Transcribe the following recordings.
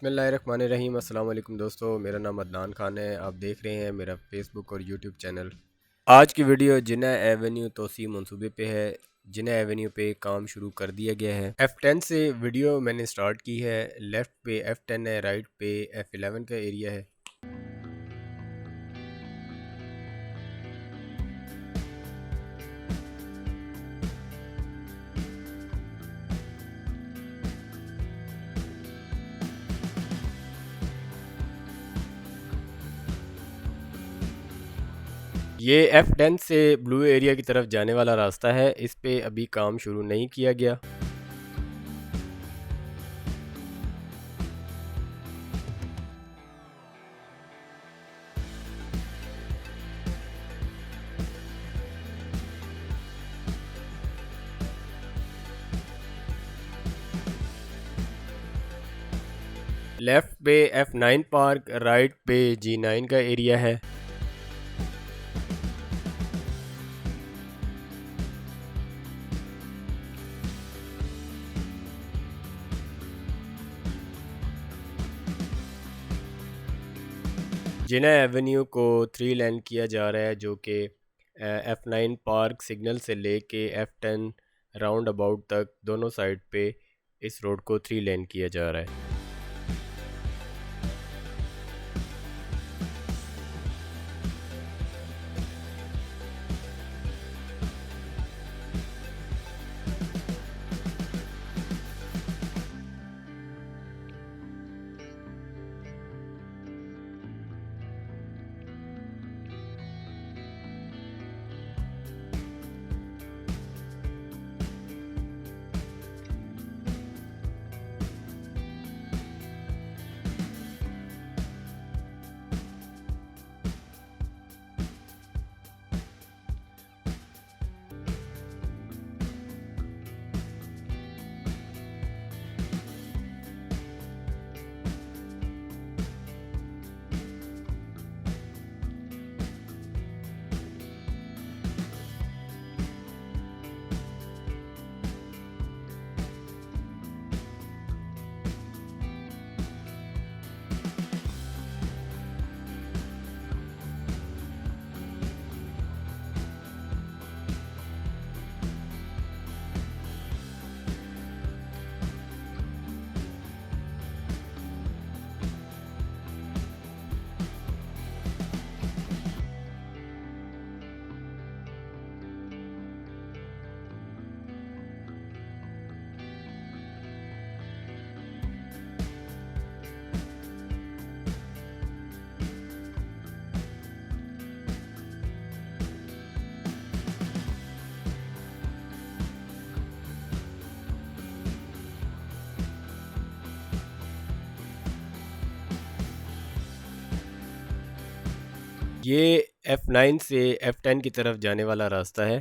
بسم اللہ الرحمن الرحیم۔ السلام علیکم دوستو، میرا نام عدنان خان ہے۔ آپ دیکھ رہے ہیں میرا فیس بک اور یوٹیوب چینل۔ آج کی ویڈیو جنہ ایونیو توسیع منصوبے پہ ہے۔ جنہ ایونیو پہ کام شروع کر دیا گیا ہے۔ ایف ٹین سے ویڈیو میں نے سٹارٹ کی ہے۔ لیفٹ پہ ایف ٹین ہے، رائٹ پہ ایف الیون کا ایریا ہے۔ یہ ایف ٹین سے بلو ایریا کی طرف جانے والا راستہ ہے۔ اس پہ ابھی کام شروع نہیں کیا گیا۔ لیفٹ پہ ایف نائن پارک رائٹ پہ جی نائن کا ایریا ہے۔ جنا ایونیو کو تھری لین کیا جا رہا ہے، جو کہ ایف نائن پارک سگنل سے لے کے ایف ٹین راؤنڈ اباؤٹ تک دونوں سائڈ پہ اس روڈ کو تھری لین کیا جا رہا ہے۔ یہ ایف نائن سے ایف ٹین کی طرف جانے والا راستہ ہے۔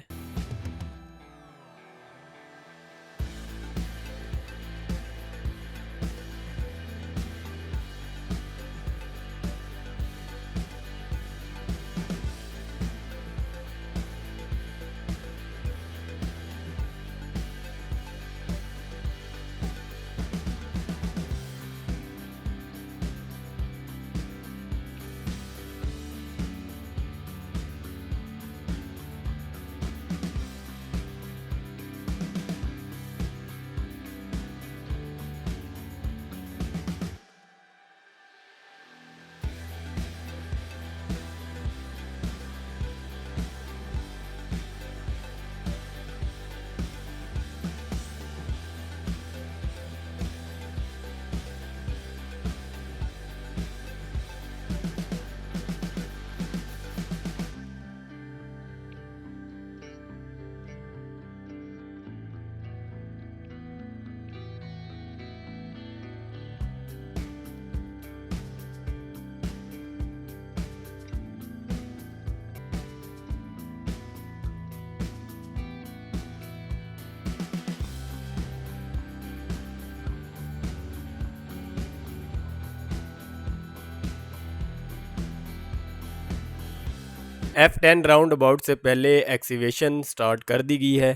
ایف ٹین راؤنڈ اباؤٹ سے پہلے ایکسیویشن سٹارٹ کر دی گئی ہے۔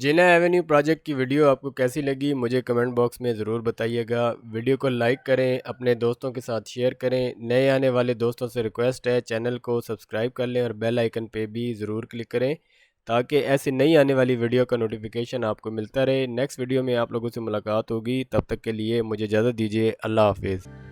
جنہ ایونیو پروجیکٹ کی ویڈیو آپ کو کیسی لگی، مجھے کمنٹ باکس میں ضرور بتائیے گا۔ ویڈیو کو لائک کریں، اپنے دوستوں کے ساتھ شیئر کریں۔ نئے آنے والے دوستوں سے ریکویسٹ ہے چینل کو سبسکرائب کر لیں اور بیل آئیکن پہ بھی ضرور کلک کریں تاکہ ایسی نئی آنے والی ویڈیو کا نوٹیفیکیشن آپ کو ملتا رہے۔ نیکسٹ ویڈیو میں آپ لوگوں سے ملاقات ہوگی۔ تب تک کے لیے مجھے اجازت دیجیے۔ اللہ حافظ۔